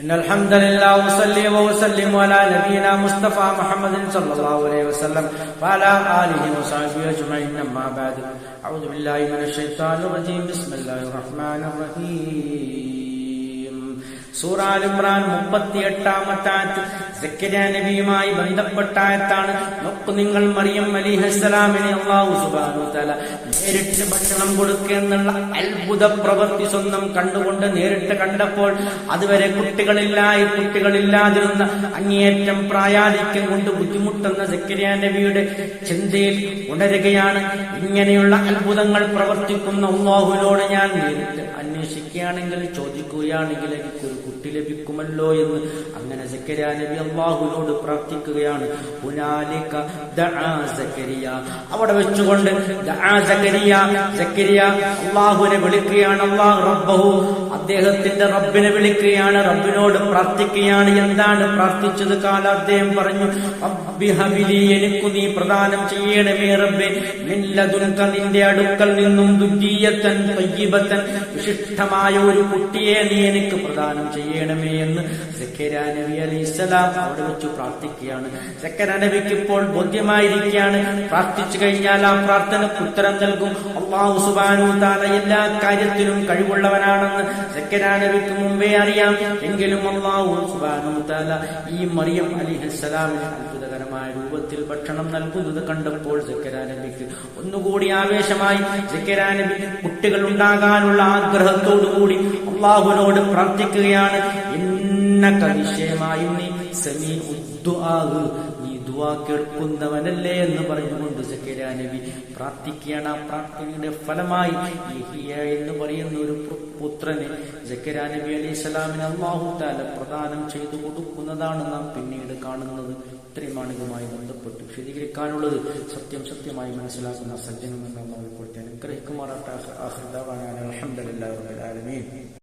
إن الحمد لله وصلي وسلم على نبينا مصطفى محمد صلى الله عليه وسلم وعلى آله وصحبه أجمعين. أما بعد أعوذ بالله من الشيطان الرجيم. بسم الله الرحمن الرحيم. സൂറ അൽ ഇമ്രാൻ മുപ്പത്തിയെട്ടാമത്തെ ആയത്ത് സക്കരിയ നബിയുമായി ബന്ധപ്പെട്ട ആയത്താണ് നോക്കു നിങ്ങൾ മറിയം അലിഹസ്സലാമിനെ അള്ളാഹു സുബാനു തല നേരിട്ട് ഭക്ഷണം കൊടുക്കുന്നുള്ള അത്ഭുത പ്രവൃത്തി സ്വന്തം കണ്ടുകൊണ്ട് നേരിട്ട് കണ്ടപ്പോൾ അതുവരെ കുട്ടികളില്ലായി കുട്ടികളില്ലാതിരുന്ന അങ്ങേയറ്റം പ്രായാധിക്യം കൊണ്ട് ബുദ്ധിമുട്ടുന്ന സക്കരിയ നബിയുടെ ചിന്തയിൽ ഉണരുകയാണ്. ഇങ്ങനെയുള്ള അത്ഭുതങ്ങൾ പ്രവർത്തിക്കുന്ന അള്ളാഹുവിനോട് ഞാൻ നേരിട്ട് അന്വേഷിക്കുകയാണെങ്കിൽ ചോദിക്കുകയാണെങ്കിൽ എനിക്കൊരു കുട്ടി ലഭിക്കുമല്ലോ എന്ന് അങ്ങനെ സക്കരിയ നബി അള്ളാഹുവിനോട് പ്രാർത്ഥിക്കുകയാണ്. അവിടെ വെച്ചുകൊണ്ട് അള്ളാഹുവിനെ വിളിക്കുകയാണ്. അള്ളാഹു റബ്ബഹു അദ്ദേഹത്തിന്റെ റബ്ബിനെ വിളിക്കുകയാണ്. റബ്ബിനോട് പ്രാർത്ഥിക്കുകയാണ്. എന്താണ് പ്രാർത്ഥിച്ചത്? കാല അദ്ദേഹം പറഞ്ഞു എനിക്കു നീ പ്രദാനം ചെയ്യണമേ റബ്ബെ. മില്ലതുൻക നിന്റെ അടുക്കൽ നിന്നും ദുജീയത്തൻ തയ്യിബത്തൻ വിശിഷ്ടമായ ഒരു കുട്ടിയെ നീ എനിക്ക് പ്രദാനം ചെയ്യണമേ എന്ന് സക്കരാ നബി അലൈഹി സ്വലാം അവിടെ വെച്ച് പ്രാർത്ഥിക്കുകയാണ്. നബിക്ക് ഇപ്പോൾ ബോധ്യമായിരിക്കുകയാണ്. പ്രാർത്ഥിച്ചു കഴിഞ്ഞാൽ ആ പ്രാർത്ഥനക്ക് ഉത്തരം നൽകും. അള്ളാഹു സുബാനു താല എല്ലാ കാര്യത്തിലും കഴിവുള്ളവനാണെന്ന് സക്കരാ നബിക്ക് മുമ്പേ അറിയാം. എങ്കിലും അള്ളാഹു സുബാനു താല ഈ മറിയം അലിഹസ്സലാമിന് അത്ഭുതകരമായ രൂപത്തിൽ ഭക്ഷണം നൽകുന്നത് കണ്ടപ്പോൾ സക്കരാ നബിക്ക് ഒന്നുകൂടി ആവേശമായി. സക്കരാ നബി കുട്ടികൾ ഉണ്ടാകാനുള്ള ആഗ്രഹത്തോടുകൂടി അള്ളാഹുവിനോട് പ്രാർത്ഥിക്കുകയാണ്. എന്നക്ക നിശ്ചയമായും നീ സമീ നീ ദുആ കേൾക്കുന്നവനല്ലേ എന്ന് പറഞ്ഞുകൊണ്ട് സക്കരാ നബി പ്രാർത്ഥിക്കുകയാണ്. ആ പ്രാർത്ഥനയുടെ ഫലമായി എന്ന് പറയുന്ന ഒരു പുത്രന് സക്കരാ നബി അലൈഹി സ്വലാമിന് അള്ളാഹുത്താല പ്രദാനം ചെയ്തു കൊടുക്കുന്നതാണ് നാം പിന്നീട് കാണുന്നത്. ഇത്രയുമാണ് ഇതുമായി ബന്ധപ്പെട്ട് വിശദീകരിക്കാനുള്ളത് സത്യം സത്യമായി മനസ്സിലാക്കുന്ന സജ്ജനം എന്നാൽ നമ്മൾ കൊടുത്ത് അനുഗ്രഹിക്കുമാറാട്ടെ അഹമ്മദ് റബ്ബിൽ ആലമീൻ.